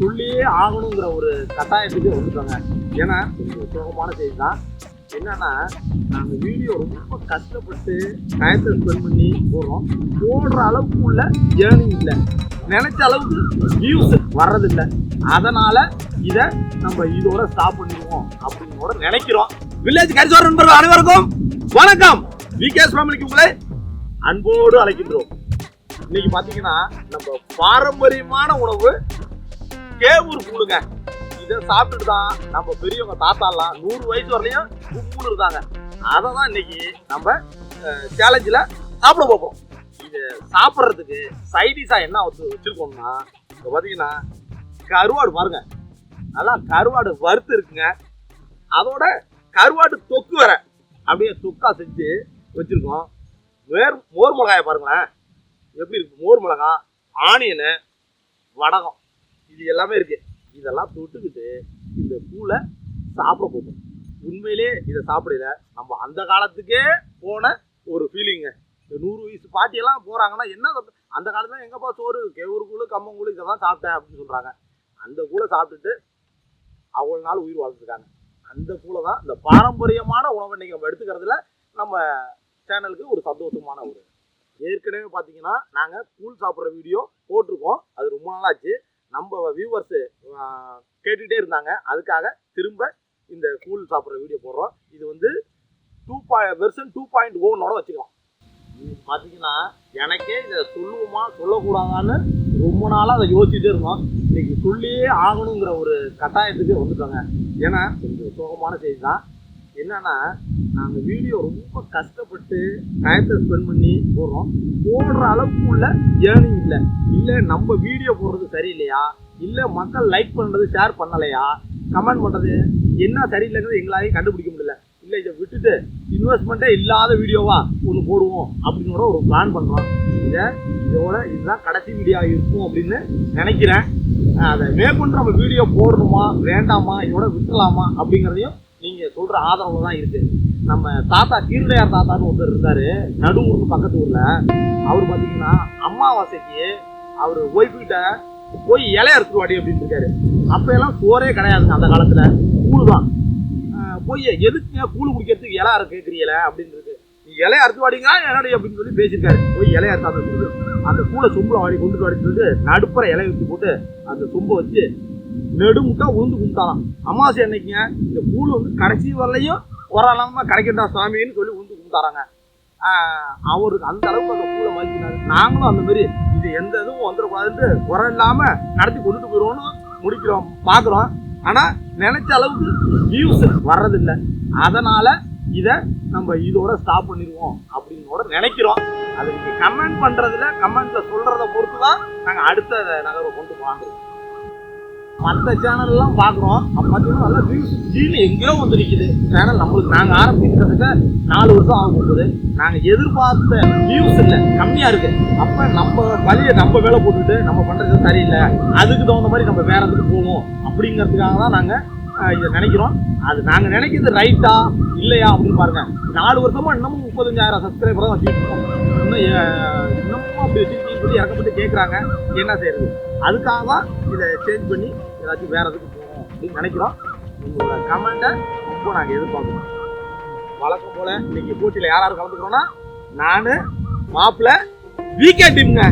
சொல்லியே ஆகணுங்கிற ஒரு கட்டாயத்துக்கு வந்துட்டோங்க. ஏன்னா கொஞ்சம் சோகமான செய்தி தான் என்னன்னா நாங்கள் வீடியோ ரொம்ப கஷ்டப்பட்டு டயத்தை ஸ்பெண்ட் பண்ணி போடுறோம் போடுற அளவுக்கு உள்ள ஏர்னிங் இல்லை. நினைச்ச அளவுக்கு வியூஸ் வர்றதில்லை. அதனால இதை நம்ம இதோட ஸ்டாப் பண்ணிடுவோம் அப்படின்னு நினைக்கிறோம். வில்லேஜ் கரிசோர் நண்பர்கள் அனைவருக்கும் வணக்கம். விகேஎஸ் ஃபேமிலிக்கு உங்களை அன்போடு அழைக்கின்றோம். இன்னைக்கு பார்த்தீங்கன்னா நம்ம பாரம்பரியமான உணவு கேவூர் கூழுங்க இதை சாப்பிட்டுட்டு தான் நம்ம பெரியவங்க தாத்தாலாம் நூறு வயசு வரலையும் கும்முன்னு இருந்தாங்க அதை தான் இன்னைக்கு நம்ம சேலஞ்சில் சாப்பிட போகிறோம் இது சாப்பிட்றதுக்கு சைடிஷாக என்ன வச்சு வச்சுருக்கோம்னா இப்போ பார்த்தீங்கன்னா கருவாடு பாருங்க. நல்லா கருவாடு வறுத்து இருக்குங்க. அதோட கருவாடு தொக்கு வர அப்படியே தொக்கா செஞ்சு வச்சுருக்கோம். வேர் மோர் மிளகாயை பாருங்களேன். எப்படி இருக்கு? மோர் மிளகா ஆனியனு வடகம். இது எல்லாமே இருக்கு. இதெல்லாம் தொட்டுக்கிட்டு இந்த கூழை சாப்பிட போகும் உண்மையிலே இதை சாப்பிடல. நம்ம அந்த காலத்துக்கே போன ஒரு ஃபீலிங்க இந்த நூறு வயசு பாட்டியெல்லாம் போகிறாங்கன்னா என்ன அந்த காலத்துல எங்கப்பா சோறு கேவூர் கூழு கம்மங்கூழு இதெல்லாம் சாப்பிட்டேன் அப்படின்னு சொல்கிறாங்க அந்த கூழை சாப்பிட்டுட்டு அவ்வளோ நாள் உயிர் வாழ்ந்துருக்காங்க. அந்த கூழை தான் இந்த பாரம்பரியமான உணவை நீங்கள் நம்ம எடுத்துக்கிறதுல நம்ம சேனலுக்கு ஒரு சந்தோஷமான ஒரு ஏற்கனவே பார்த்தீங்கன்னா நாங்கள் கூழ் சாப்பிட்ற வீடியோ போட்டிருக்கோம் அது ரொம்ப நாளாச்சு நம்ம வியூவர்ஸு கேட்டுகிட்டே இருந்தாங்க. அதுக்காக திரும்ப இந்த கூழ் சாப்பிட்ற வீடியோ போடுறோம். இது வந்து two by version two point ஓனோட வச்சுக்கலாம். பார்த்தீங்கன்னா எனக்கே இதை சொல்லுவோமா சொல்லக்கூடாதான்னு ரொம்ப நாளாக அதை யோசிச்சுட்டே இருந்தோம். இன்னைக்கு சொல்லியே ஆகணுங்கிற ஒரு கட்டாயத்துக்கு வந்துட்டோங்க. ஏன்னா கொஞ்சம் சோகமான செய்தி தான் என்னன்னா நாங்கள் வீடியோ ரொம்ப கஷ்டப்பட்டு டயத்தை ஸ்பெண்ட் பண்ணி போடுறோம். போடுற அளவுக்கு உள்ள ஏர்னிங் இல்லை. இல்லை நம்ம வீடியோ போடுறது சரியில்லையா? இல்லை மக்கள் லைக் பண்ணுறது ஷேர் பண்ணலையா? கமெண்ட் பண்ணுறது என்ன சரியில்லைங்கிறது எங்களாலையும் கண்டுபிடிக்க முடியல. இல்லை இதை விட்டுட்டு இன்வெஸ்ட்மெண்ட்டே இல்லாத வீடியோவா ஒன்று போடுவோம் அப்படின்னு கூட ஒரு பிளான் பண்ணுறோம் இதை இதோட இதுதான் கடைசி வீடியோ இருக்கும் அப்படின்னு நினைக்கிறேன். அதை மேற்கொண்டு நம்ம வீடியோ போடணுமா வேண்டாமா இதோட விட்டுலாமா அப்படிங்கிறதையும் நீங்கள் சொல்கிற ஆதரவு தான் இருக்குது நம்ம தாத்தா கீரடையார் தாத்தான்னு ஒருத்தர் இருந்தார் நடுவூர்னு பக்கத்து ஊரில். அவர் பார்த்தீங்கன்னா அமாவாசைக்கு அவர் ஒய்ஃப்கிட்ட போய் இலைய அறுத்து வாடி அப்படின்னு இருக்காரு அப்போ எல்லாம் சோறே கிடையாதுங்க அந்த காலத்தில். கூழ் தான். போய் எதுக்குங்க கூழ் குடிக்கிறதுக்கு இலை அறுக்க கேட்குறீங்கள அப்படின்றது நீ இலைய அறுத்து வாடிங்க என்னடி அப்படின்னு சொல்லி பேசியிருக்காரு. போய் இலைய அறுத்து அந்த கூழை சொம்பில் வாடி கொண்டுட்டு வாடி சொல்லிட்டு நடுப்புற இலைய வச்சு போட்டு அந்த சொம்பை வச்சு நெடுமுட்டா உளுந்து கும்பிட்டாலாம் அமாவாசை அன்னைக்குங்க இந்த கூழ் வந்து கடைசி வரலையும் வரலாம கிடைக்கட்டா சாமின்னு சொல்லி உளுந்து கும்பிட்டாராங்க அவருக்கு அந்த அளவுக்கு அந்த கூழை மதிக்கிறாரு நாங்களும் அந்த மாதிரி இது எந்த இதுவும் வந்துடக்கூடாதுன்ட்டு குறை இல்லாமல் நடத்தி கொண்டுட்டு போயிடுவோம்னு முடிக்கிறோம் பார்க்குறோம். ஆனால் நினைச்ச அளவுக்கு வியூஸ் வர்றதில்லை. அதனால் இதை நம்ம இதோட ஸ்டாப் பண்ணிடுவோம் அப்படின்னு கூட நினைக்கிறோம். அதை நீங்கள் கமெண்ட் பண்ணுறதில் கமெண்ட்ஸை சொல்கிறத பொறுத்து தான் நாங்கள் அடுத்த நகர்வை கொண்டு வாங்குறோம் மற்ற சேனல்லாம் பார்க்குறோம். அப்போ பார்த்தீங்கன்னா நல்லா வியூஸ் கீழே எங்கேயோ வந்துருக்குது சேனல் நம்மளுக்கு நாங்கள் ஆரம்பிக்கிறதுக்கு நாலு வருஷம் ஆக போகுது. நாங்கள் எதிர்பார்த்த வியூஸ் இல்லை கம்மியாக இருக்குது அப்போ நம்ம வழியை நம்ம வேலை போட்டுட்டு நம்ம பண்ணுறது சரியில்லை. அதுக்கு தகுந்த மாதிரி நம்ம வேற இதுக்கு போகணும்? அப்படிங்கிறதுக்காக தான் நாங்கள் இதை நினைக்கிறோம். அது நாங்கள் நினைக்கிறது ரைட்டா இல்லையா அப்படின்னு பாருங்க. நாலு வருஷமா இன்னமும் முப்பத்தஞ்சாயிரம் சப்ஸ்கிரைபர் தான் வச்சுட்டு இருக்கோம். இன்னும் இன்னமும் அப்படி வச்சிருக்கீங்கன்னு இறக்கப்பட்டு கேட்குறாங்க என்ன செய்யறது அதுக்காக தான் இதை சேஞ்ச் பண்ணி ஏதாச்சும் வேற எதுக்கு போகணும் அப்படின்னு நினைக்கிறோம். உங்களோட கமெண்ட்டை இப்போ நாங்கள் எதிர்பார்க்குறோம். வழக்கம் போல இன்னைக்கு போட்டியில் யார் யார் கலந்துக்கிறோன்னா நான் மாப்பிள்ள வீக்கே டீம்ங்க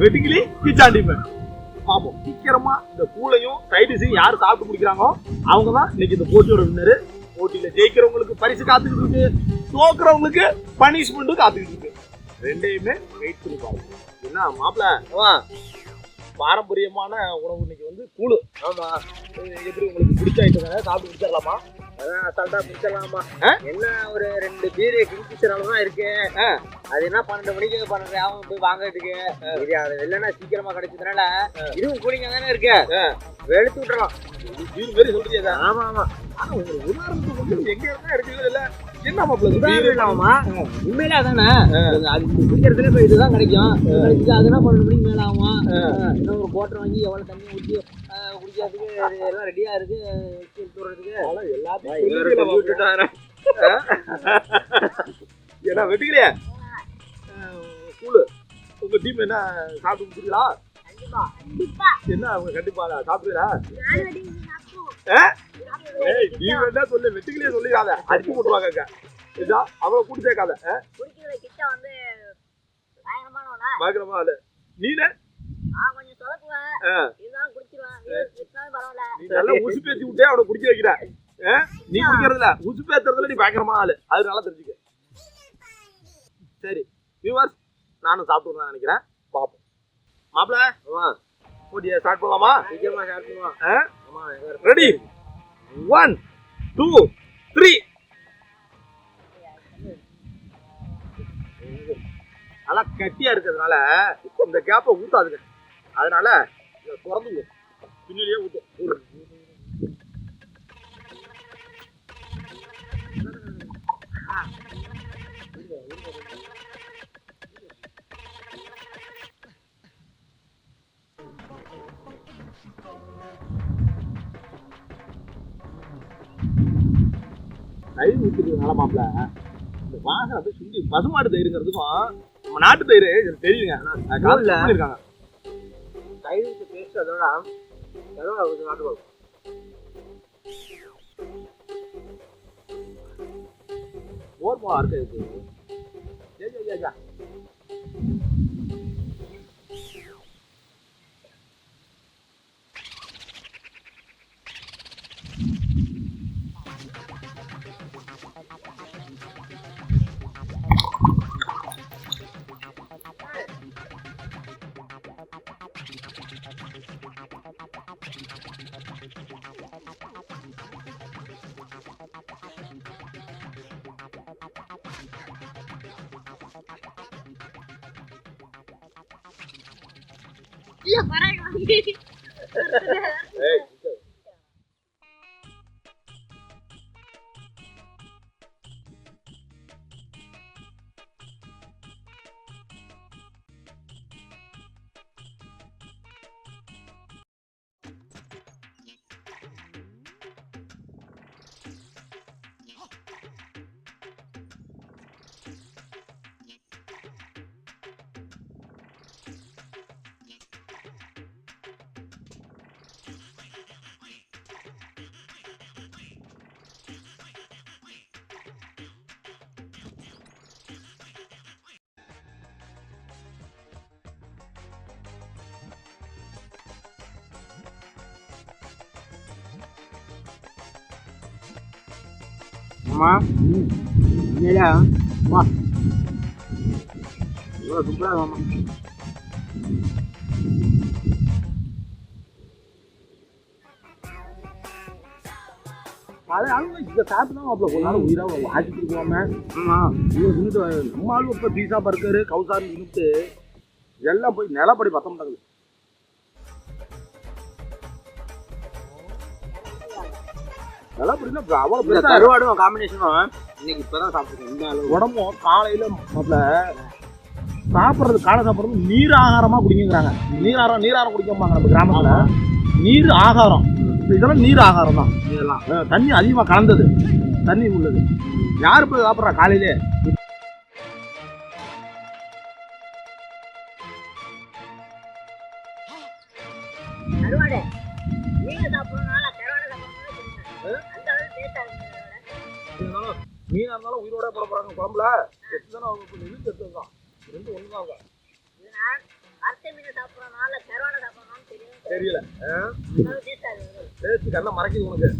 வெட்டுக்கிளி கிச்சா டீம் பார்ப்போம். சீக்கிரமா இந்த கூலையும் சைடிஸையும் யார் சாப்பிட்டு முடிக்கிறாங்களோ அவங்க தான் இன்னைக்கு இந்த போட்டியோட வின்னர் போட்டியில் ஜெயிக்கிறவங்களுக்கு பரிசு காத்துக்கிட்டு இருக்கு. தோக்குறவங்களுக்கு பனிஷ்மெண்ட்டும் காத்துக்கிட்டு இருக்கு. ரெண்டையுமே வெயிட் பண்ணி பாருங்க என்ன மாப்பிள்ள பாரம்பரியமான உணவு இன்னைக்கு வந்து கூழு. ஆமா. எப்படி உங்களுக்கு பிடிச்ச ஐட்டம் சாப்பிட்டு முடிச்சிடலாமா? அசால்ட்டா பிடிச்சிடலாமா? என்ன ஒரு ரெண்டு பீர் கிங்ஃபிஷர் தான் இருக்கு. அது என்ன பன்னெண்டு மணிக்கு பன்னெண்டு ஆகும் போய் வாங்குறதுக்கு? இது அது இல்லைன்னா சீக்கிரமா கிடைச்சதுனால இதுவும் கூலிங்க தானே இருக்கு. வெளுத்து விட்டுறலாம் வீடு மாரி சொல்றீங்க. ஆமா ஆமா. ஆனா உங்களுக்கு உதாரணத்துக்கு எங்க இருந்தா இல்ல. என்ன மாப்பிள்ள உண்மையிலே அதானே அது குடிக்கிறதுல இப்ப இதுதான் கிடைக்கும் கிடைச்சிட்டு அதுனா பன்னெண்டு மணிக்கு மேல ஆகுமா இன்னும் ஒரு கோட்டை வாங்கி எவ்வளவு தண்ணி ஊற்றி குடிக்கிறதுக்கு இது எல்லாம் ரெடியா இருக்கு விடுறதுக்கு எல்லாத்தையும் விட்டுட்டாரு. ஏன்னா வெட்டுக்கலையே கூழு உங்க டீம் என்ன சாப்பிட்டு முடிச்சிங்களா என்ன அவங்க கண்டிப்பா சாப்பிடுறா நீ வேணா சொல்லு வெட்டிக்கலையே சொல்லிடாத. அடிச்சு போட்டுருவாங்க அங்க. இதா அவளை கூட்டு சேர்க்காத. பயங்கரமா இருந்தாலும் பரவாயில்ல. நீ நல்லா உசு பேசி விட்டே அவனை குடிக்க வைக்கிற. ஆ? நீ குடிக்கிறதுல உசு பேசுறதுல நீ பயங்கரமா ஆளு. அது நல்லா தெரிஞ்சுக்க. சரி வியூவர்ஸ் நானும் சாப்பிட்டு நினைக்கிறேன். பாப்போம். மாப்பிள போட்டியை ஸ்டார்ட் பண்ணலாமா? சீக்கிரமா ஸ்டார்ட் பண்ணுவோம் ரெடி ஒன் டூ த்ரீ நல்லா கட்டியா இருக்கிறதுனால இந்த கேப்பை ஊத்தாதுங்க. அதனால திறந்து பின்னாடியே பின்னாடியே ஊத்தும் தயிர் ஊற்றிக்கிறதுனால மாப்பிள இந்த வாசனை அப்படியே சுண்டி பசுமாடு தயிருங்கிறதுக்கும் நம்ம நாட்டு தயிர் இது தெரியுங்க. இல்ல. சொல்லியிருக்காங்க தயிர் பேஸ்ட் அதோட அதோட நாட்டு மோர் மிளகா இருக்கு இதுக்கு ஏய், அம்மா. இல்லையா வா. இவ்வளோ சூப்பராக வாமா அது அவங்க இதை சாப்பிட்டு தான் மாப்பிள கொஞ்ச நாள் உயிராக போகாம. ஆமாம் இவ்வளோ தின்னுட்டு நம்ம ஆளு இப்போ பீஸா பர்கரு கவுசாரி தின்னுட்டு எல்லாம் போய் நிலப்படி பத்த மாட்டாங்க. நிலப்படினா அவ்வளோ இந்த பெருசா கருவாடும் காம்பினேஷனும் இன்னைக்கு இப்போ தான் சாப்பிட்டுருக்கேன். இந்த அளவு. உடம்பும் காலையில மாப்பிள சாப்பிட்றது காலை சாப்பிட்றது நீர் ஆகாரமா குடிங்கிறாங்க. நீராரம் நீராரம் குடிக்கம்பாங்க நம்ம கிராமத்துல. நீர் ஆகாரம். இதெல்லாம் நீர் ஆகாரம் தான். இதெல்லாம். தண்ணி அதிகமா கலந்தது. தண்ணி உள்ளது. யார் போய் சாப்பிட்றா காலையிலே? அந்த அளவு டேஸ்டா இருக்கு கருவாடு. மீனா இருந்தாலும் உயிரோட போட போறாங்க குழம்புல. எத்தனை அவங்க இழுத்து எடுத்ததுதான் ரெண்டு ஒன்று தான் அவங்க தெரியல. டேஸ்ட் கண்ணை மறைக்குது உனக்கு.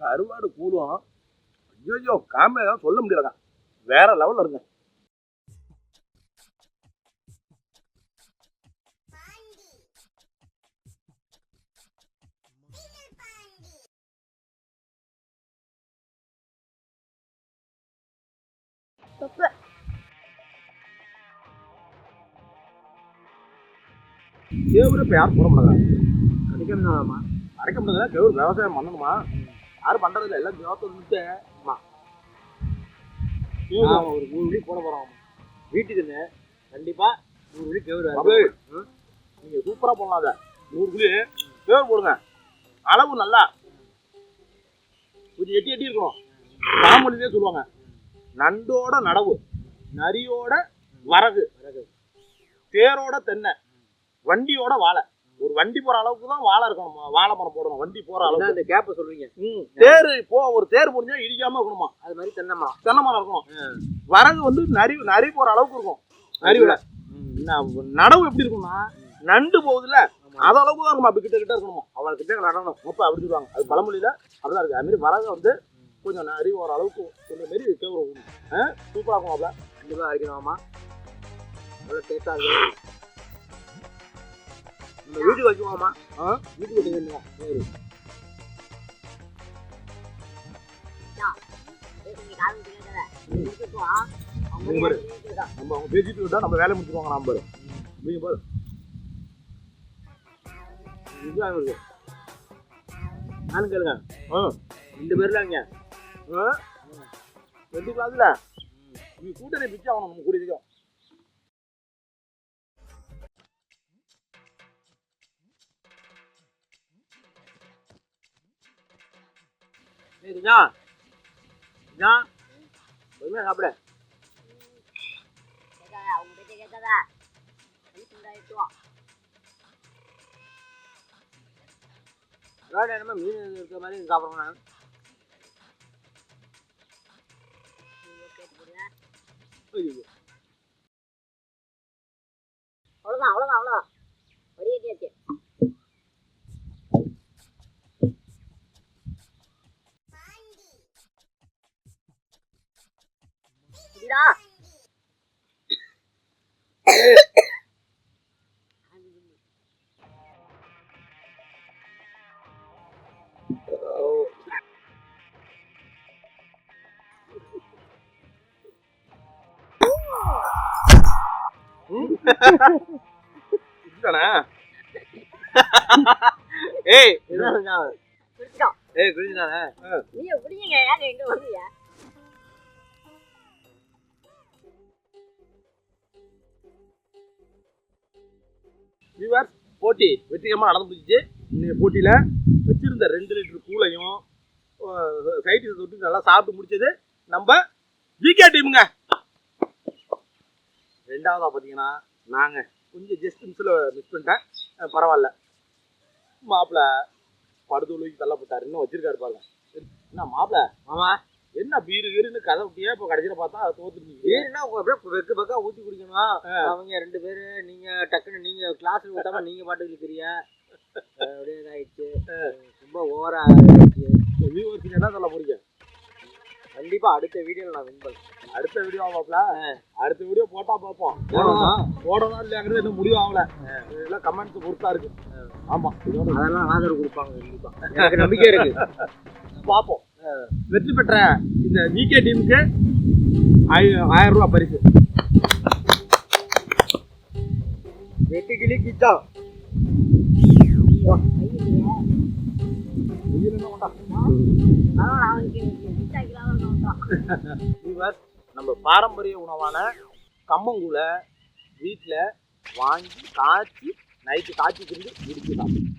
கருவாடு கூலும் ஐயோ காமெடி தான் சொல்ல முடியலங்க வேற லெவலில் இருங்க. கேவரு இப்போ யாரும் போட மாட்டாங்க கிடைக்கணுமா அரைக்க முடியாதுல கேவரு விவசாயம் பண்ணணுமா? யாரும் பண்றது இல்லை. எல்லாம் ஜோத்தை நான் ஒரு மூணு மணி போட போகிறோம் வீட்டுக்குன்னு கண்டிப்பாக நூறு மணி கேவுரு நீங்க சூப்பரா போடலாம் அதை. நூறு புள்ளி பேர் போடுங்க. அளவு நல்லா. கொஞ்சம் எட்டி எட்டி இருக்கணும் தாமொழிலே சொல்லுவாங்க. நண்டோட நடவு நரியோட வரகு. தேரோட தென்னை வண்டியோட வாழை. ஒரு வண்டி போற அளவுக்கு தான் வாழை இருக்கணும் வாழை மரம் போடணும் வண்டி போற அளவுக்கு. அதான் இந்த கேப்பை சொல்றீங்க? தேர் இப்போ ஒரு தேர் முடிஞ்சா இடிக்காம இருக்கணுமா? அது மாதிரி தென்னை மரம். தென்னை மரம் இருக்கணும். வரகு வந்து நரி நரி போற அளவுக்கு இருக்கும். நரிவிட ந- நடவு எப்படி இருக்கும்னா நண்டு போகுதுல்ல அது அளவுக்கு தான் இருக்கும் அப்படி கிட்ட கிட்ட இருக்கணுமா? அவள் கிட்ட நடணும். அப்ப அப்படி சொல்லுவாங்க. அது பழமொழியில அப்படிதான் இருக்கு. அது மாதிரி வரகு வந்து கொஞ்சம் நரி ஒரு அளவுக்கு கொஞ்சம் மாரி கேவர சூப்பரா இருக்கும் அப்பல கண்டிப்பா அரைக்கணுமாமா அவ்வளோ டேஸ்டா இருக்கு. கேட்கல இருக்கட்டும் அவங்க நீங்க பாரு. கேட்கல நம்ம அவங்க பேசிட்டு விட்டா நம்ம வேலை முடிச்சுக்குவாங்க நம்ம பாரு. நீங்க பாரு. இதுதான் இருக்கு நானும் கேளுங்க. ஆ, ரெண்டு பேர்ல இங்க. ஆ. ரெண்டு கிளாஸ்ல நீ கூட்டணி பிச்சு ஆகணும் நம்ம கூடிய சீக்கிரம். சாப்பிட கேட்காத அவங்க என்னமோ மீன் இருக்கிற மாதிரி சாப்பிடணும் நான் ஐயோ. ஏய். இதுதான் குஞ்சா குடிச்சிட்டோம் ஏய் குடிச்சுதானே நீங்க குடிங்க ஏங்க எங்க வந்தீங்க வியூவர்ஸ் போட்டி வெற்றிகரமாக நடந்து முடிஞ்சிச்சு இன்னைய போட்டியில் வச்சிருந்த ரெண்டு லிட்டர் கூலையும் சைட்டில் தொட்டு நல்லா சாப்பிட்டு முடிச்சது நம்ம ஜிகே டீமுங்க ரெண்டாவதாக பார்த்தீங்கன்னா நாங்கள் கொஞ்சம் ஜஸ்ட் மிஸ்ஸில் மிஸ் பண்ணிட்டேன். பரவாயில்ல. மாப்பிள்ள படுதொழுவிக்கு தள்ளப்பட்டார். இன்னும் வச்சிருக்காரு பாருங்க. என்ன மாப்பிள்ள மாமா என்ன பீரு கீருன்னு கதை விட்டியே இப்போ கடைசியில் பார்த்தா தோத்துருந்தீங்க ஏன்னா அப்படியே வெக்கு பக்கா ஊத்தி குடிக்கணும்? அவங்க ரெண்டு பேரு நீங்க டக்குன்னு நீங்க கிளாஸ்ல விட்டாம நீங்க பாட்டுக்கு இருக்கிறீங்க அப்படியே இதாயிடுச்சு. ரொம்ப ஓவரா ஆயிடுச்சு வியூவர்ஸுக்கு என்ன சொல்ல போறீங்க? கண்டிப்பா அடுத்த வீடியோல நான் வின் பண்ணுறேன் அடுத்த வீடியோ மாப்பிள்ள அடுத்த வீடியோ போட்டா பார்ப்போம். போடணும். போடணும் இல்லையாங்கிறது இன்னும் முடிவு ஆகல. இதெல்லாம் கமெண்ட்ஸ் பொறுத்தா இருக்கு. ஆமா. அதெல்லாம் ஆதரவு கொடுப்பாங்க கண்டிப்பா. எனக்கு நம்பிக்கை இருக்கு. பார்ப்போம். வெற்றி பெற்ற இந்த விகே டீமுக்கு ஆயிரம் ரூபாய் பரிசு. வெட்டு கிளி கிச்சா நான் வந்தோம் நம்ம பாரம்பரிய உணவான கம்மங்கூழை வீட்டில் வாங்கி காய்ச்சி நைட்டு காய்ச்சி திருந்து இடிச்சு சாப்பிடுவோம்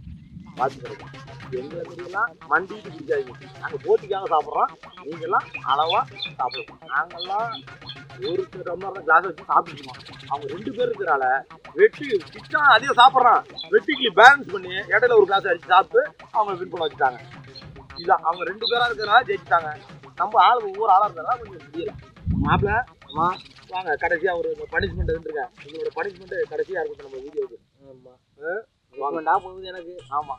பார்த்துக்கிறோம் எங்களை தெரியலாம் மண்டிட்டு பிடிக்காதீங்க நாங்கள் போட்டிக்காக சாப்பிட்றோம். நீங்கள்லாம் அளவாக சாப்பிடுவோம் நாங்கள்லாம் ஒரு டம்ளர் தான் கிளாஸ் வச்சு சாப்பிட்டுருக்கோம் அவங்க ரெண்டு பேர் இருக்கிறால வெட்டி கிச்சா அதிகம் சாப்பிட்றான். வெட்டிக்கு பேலன்ஸ் பண்ணி இடையில ஒரு கிளாஸ் அடித்து சாப்பிட்டு அவங்க வின் பண்ண வச்சுட்டாங்க. இதுதான் அவங்க ரெண்டு பேரா இருக்கிறனால ஜெயிச்சிட்டாங்க. நம்ம ஆள் ஒவ்வொரு ஆளா இருக்கிறதா கொஞ்சம் முடியல மாப்பிள்ள அம்மா வாங்க கடைசியா ஒரு பனிஷ்மெண்ட் இருந்துருக்கேன் உங்களோட பனிஷ்மெண்ட் கடைசியா இருக்கும் நம்ம வீடியோக்கு ஆமா. வாங்க. வாங்கண்டா போகுது எனக்கு. ஆமா.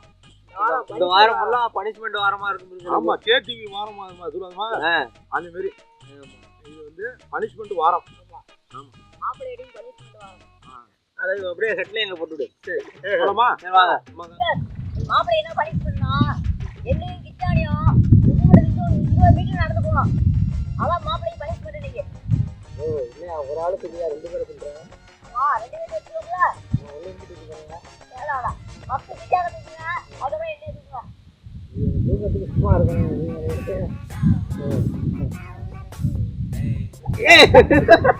இந்த வாரம் ஃபுல்லா பனிஷ்மெண்ட் வாரமா இருக்கும் ஆமா கேடிவி வாரம் சொல்லுவாங்கம்மா ஆ. அந்த மாதிரி இது வந்து பனிஷ்மெண்ட் வாரம். மாப்பிள்ளை எடியும் பண்ணி சொல்லுவாங்க அதை அப்படியே ஹெட்லைன்ல போட்டுவிடு. போலாமா? சரி வாங்க. மாப்பிள்ளை என்ன பண்ணி பண்ணா என்னையும் மீட்டர் நடந்து போகணும் அதான் மாப்பிள்ளை நீங்க ஓ இல்லையா ஒரு ஆளு தெரியா ரெண்டு பேரும் ஆ ரெண்டு பேரும் வச்சுக்கோங்களா வேணாம். பத்து கிச்சான தூக்குங்க அதுக்கப்புறம் என்ன தூக்குங்க தூக்கத்துக்கு சும்மா இருக்கேன்